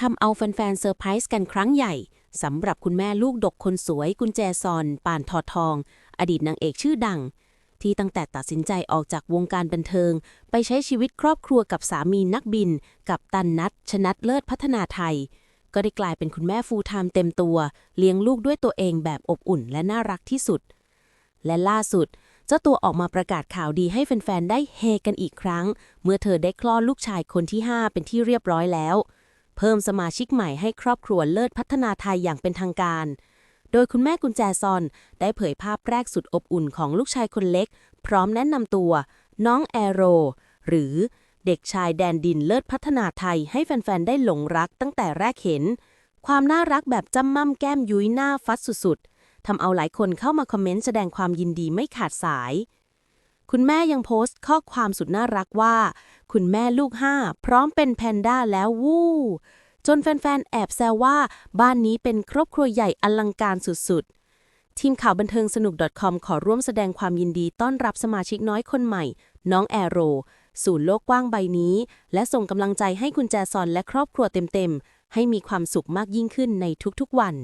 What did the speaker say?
ทำเอาแฟนๆเซอร์ไพรส์กันครั้งใหญ่สำหรับคุณแม่ลูกดกคนสวยกุญแจซอน ป่านทอทอง อดีตนางเอกชื่อดัง ที่ตั้งแต่ตัดสินใจออกจากวงการบันเทิง ไปใช้ชีวิตครอบครัวกับสามีนักบิน กับตันนัทชนัดเลิศพัฒนาไทย ก็ได้กลายเป็นคุณแม่ฟูลไทม์เต็มตัว เลี้ยงลูกด้วยตัวเองแบบอบอุ่นและน่ารักที่สุด และล่าสุดเจ้าตัวออกมาประกาศข่าวดีให้แฟน ๆ ได้เฮกันอีกครั้ง เมื่อเธอได้คลอดลูกชายคนที่ 5 เป็นที่เรียบร้อยแล้ว เพิ่มสมาชิกใหม่ให้ครอบครัวเลิศพัฒนาไทยอย่างเป็นทางการ โดยคุณแม่กุญแจซอน ได้เผยภาพแรกสุดอบอุ่นของลูกชายคนเล็ก พร้อมแนะนำตัว น้องแอโร หรือเด็กชายแดนดินเลิศพัฒนาไทยให้แฟน ๆ ได้หลงรักตั้งแต่แรกเห็น ความน่ารักแบบจำม่ำแก้มยุ้ยหน้าฟัดสุดๆทำเอาหลายคนเข้ามาคอมเมนต์แสดงความยินดีไม่ขาดสาย คุณแม่ยังโพสต์ข้อความสุดน่ารักว่า คุณแม่ลูกห้าพร้อมเป็นแพนด้าแล้ววู้ จนแฟนๆ แอบแซวว่าบ้านนี้เป็นครอบครัวใหญ่อลังการสุดๆ ทีมข่าวบันเทิงสนุก .com ขอร่วมแสดงความยินดีต้อนรับสมาชิกน้อยคนใหม่ น้องแอโร สู่โลกกว้างใบนี้ และส่งกำลังใจให้คุณแจซอนและครอบครัวเต็มๆ ให้มีความสุขมากยิ่งขึ้นในทุกๆวัน